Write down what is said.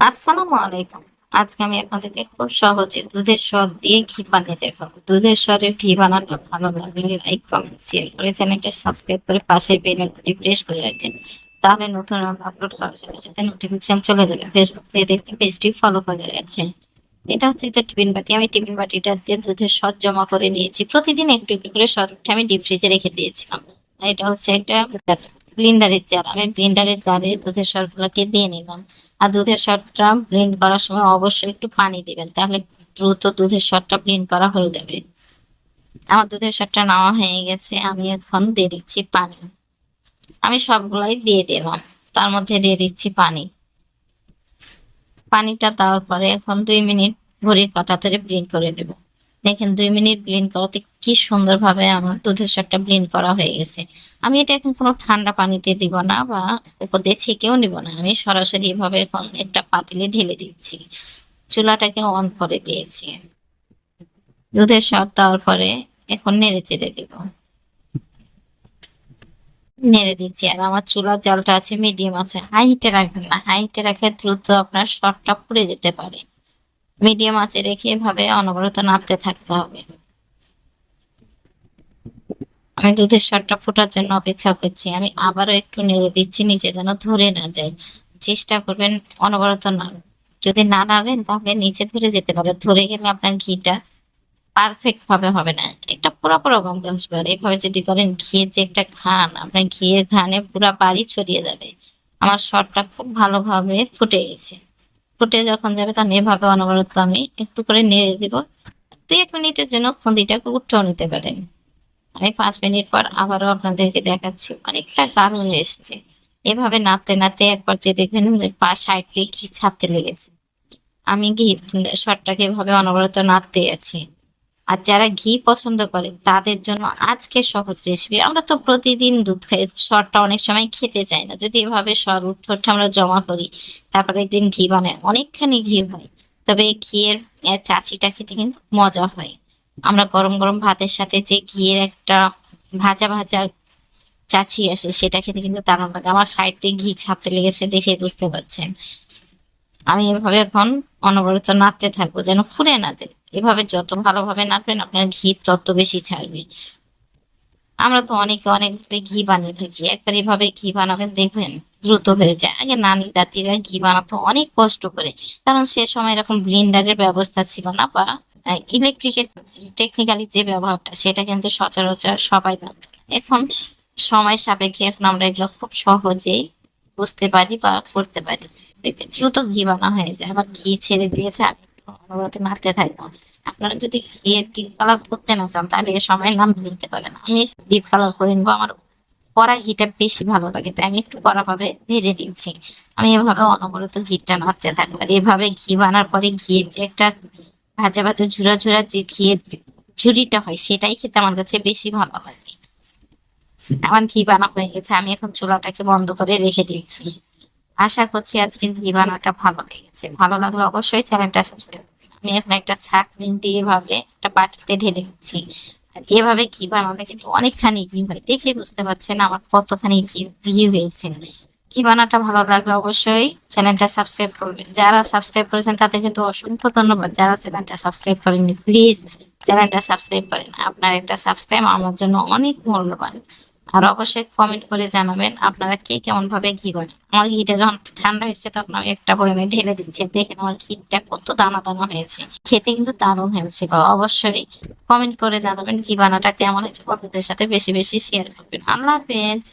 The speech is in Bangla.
আসসালামু আলাইকুম। আজকে আমি আপনাদেরকে খুব সহজে দুধের স্বর দিয়ে ঘি বানিয়ে দেখাবো। দুধের স্বরের ঘি বানানো ভালো লাগলে লাইক কমেন্ট শেয়ার করে চ্যানেলটা সাবস্ক্রাইব করে পাশে বেল আইকনটি প্রেস করে রাখবেন। তাহলে নতুন আপলোড করার সাথে সাথে নোটিফিকেশন চলে যাবে। ফেসবুক থেকে দেখলে পেজটি ফলো করে রাখবেন। এটা হচ্ছে একটা টিফিন বাটি। আমি টিফিন বাটিটা দিয়ে দুধের স্বর জমা করে নিয়েছি। প্রতিদিন একটু একটু করে স্বর উঠে আমি ডিপ ফ্রিজে রেখে দিয়েছিলাম। এটা হচ্ছে একটা ব্লিন্ডারের জার আমি ব্লিন্ডারের জারে দুধের স্বরগুলোকে দিয়ে নিলাম। আর দুধের শটটা ব্লেন্ড করার সময় অবশ্যই একটু পানি দেবেন, তাহলে দ্রুত দুধের শটটা ব্লেন্ড করা হয়ে যাবে। আমার দুধের শটটা নেওয়া হয়ে গেছে, আমি এখন দিয়ে দিচ্ছি পানি। আমি সবগুলাই দিয়ে দিলাম, তার মধ্যে দিয়ে দিচ্ছি পানি। পানিটা দেওয়ার পরে এখন দুই মিনিট ঘড়ির কাটা ধরে ব্লেন্ড করে নেব। দেখেন দুই মিনিট ব্লেন্ড করাতে কি সুন্দরভাবে আমার দুধের স্বরটা ব্লেন্ড করা হয়ে গেছে। আমি এটা এখন কোনো ঠান্ডা পানিতে দিব না বা দিয়ে ছেঁকেও নিব না। আমি সরাসরি এভাবে এখন একটা পাতিলে ঢেলে দিচ্ছি। চুলাটাকে অন করে দিয়েছি। দুধের স্বাদ দেওয়ার পরে এখন নেড়ে চেড়ে দিব। নেড়ে দিচ্ছি। আর আমার চুলার জালটা আছে মিডিয়াম আছে। হাই হিটে রাখবেন না। হাই হিটে রাখলে দ্রুত আপনার শর্টটা পুড়ে যেতে পারে। মিডিয়াম আঁচে রেখে এভাবে অনবরত নাড়তে থাকতে হবে। আমি দুধের স্বরটা ফোটার জন্য অপেক্ষা করছি। আমি আবারও একটু নেড়ে দিচ্ছি নিচে যেন ধরে না যায়। চেষ্টা করবেন অনবরত না যদি না নাড়েন, তাহলে নিচে ধরে যেতে পারে। ধরে গেলে আপনার ঘিটা পারফেক্ট ভাবে হবে না। একটা পুরো পুরো গন্ধ আসবে। আর এভাবে যদি করেন, ঘিয়ের যে একটা ঘান আপনার ঘিয়ের ঘানে পুরো বাড়ি ছড়িয়ে যাবে। আমার শটটা খুব ভালোভাবে ফুটে গেছে। ফুটে যখন যাবে তখন এভাবে অনবরত আমি একটু করে নেড়ে দিব। দুই এক মিনিটের জন্য খুঁদিটা উঠেও নিতে পারেন। আমি পাঁচ মিনিট পর আবারও আপনাদেরকে দেখাচ্ছি, অনেকটা গাঢ় হয়ে এসছে। এভাবে নাড়তে নাড়তে একবার যে দেখবেন পা সাইড দিয়ে ঘি ছাড়তে লেগেছে। আমি ঘি শটটাকে এভাবে অনবরত নাড়তে আছি? আর যারা ঘি পছন্দ করে, তাদের জন্য আজকে সহজ রেসিপি আমরা তো প্রতিদিন দুধ খাই, সরটা অনেক সময় খেতে চাই না। যদি এভাবে সর উঠে আমরা জমা করি তারপরে একদিন ঘি বানাই। অনেকখানি ঘি হয়, তবে ঘিয়ের চাচিটা খেতে কিন্তু মজা হয়। আমরা গরম গরম ভাতের সাথে যে ঘিয়ের একটা ভাজা ভাজা চাচি আসে, সেটা খেতে কিন্তু দারুণ লাগে। আমার সাইড দিয়ে ঘি ছাপতে লেগেছে দেখে বুঝতে পারছেন। আমি এভাবে এখন অনবরত নাড়তে থাকব, যেন ফুলে না যায়। এভাবে যত ভালোভাবে নাড়বেন, আপনার ঘি তত বেশি ছাড়বে। আমরা তো অনেকে অনেক ঘি বানিয়ে থাকি। একবার এভাবে ঘি বানাবেন, দেখবেন দ্রুত হয়ে যায়। আগে নানি দাদিরা ঘি বানাতো, অনেক কষ্ট করে। কারণ সে সময় এরকম ব্লেন্ডারের ব্যবস্থা ছিল না বা ইলেকট্রিকের টেকনিক্যালি যে ব্যবহারটা, সেটা কিন্তু সচরাচর সবাই জানত। এখন সময় সাপেক্ষে এখন আমরা এগুলো খুব সহজেই বুঝতে পারি বা করতে পারি। দ্রুত ঘি বানা হয়ে যায়। আবার ঘি ছেড়ে দিয়েছে আমি অনবরত নাড়তে থাকব। আপনারা যদি ঘিয়ের ডিপ কালার করতে না চান, তাহলে এ সময় নাম নিতে পারেন। আমি ডিপ কালার করে নিবো। আমার কড়া ঘিটা বেশি ভালো লাগে, তাই আমি একটু কড়া ভাবে ভেজে নিচ্ছি। আমি এভাবে অনবরত ঘিটা নাড়তে থাকব। আর এভাবে ঘি বানার পরে ঘিয়ের যে একটা ভাজা ভাজা ঝুরা ঝুরা যে ঘিয়ের ঝুড়িটা হয়, সেটাই খেতে আমার কাছে বেশি ভালো লাগে। আমার ঘি বানা হয়ে গেছে। আমি এখন চুলাটাকে বন্ধ করে রেখে দিচ্ছি। আশা করছি আজকে বানাটা ভালো লেগেছে। ভালো লাগলে অবশ্যই চ্যানেলটা সাবস্ক্রাইব আমি এখন একটা ছাঁকনি দিয়ে এভাবে একটা বাটিতে ঢেলে নিচ্ছি আর এভাবে ঘি বানালে কিন্তু অনেকখানি ঘি হয়। দেখে বুঝতে পারছেন আমার কতখানি ঘি ঘি হয়েছে। ঘি বানাটা ভালো লাগলে অবশ্যই চ্যানেলটা সাবস্ক্রাইব করবেন। যারা সাবস্ক্রাইব করেছেন তাদের কিন্তু অসংখ্য ধন্যবাদ। যারা চ্যানেলটা সাবস্ক্রাইব করেননি প্লিজ চ্যানেলটা সাবস্ক্রাইব করেন। আপনার একটা সাবস্ক্রাইব আমার জন্য অনেক মূল্যবান। আর অবশ্যই কমেন্ট করে জানাবেন আপনারা কে কেমন ভাবে ঘি করেন আমার ঘিটা যখন ঠান্ডা হয়েছে তখন আমি একটা পরিমাণে ঢেলে দিচ্ছি। দেখেন আমার ঘিটা কত দানা দানা হয়েছে। খেতে কিন্তু দারুণ হয়েছিল অবশ্যই কমেন্ট করে জানাবেন ঘি বানাটা কেমন হয়েছে। বন্ধুদের সাথে বেশি বেশি শেয়ার করবেন। আল্লাহ হাফেজ।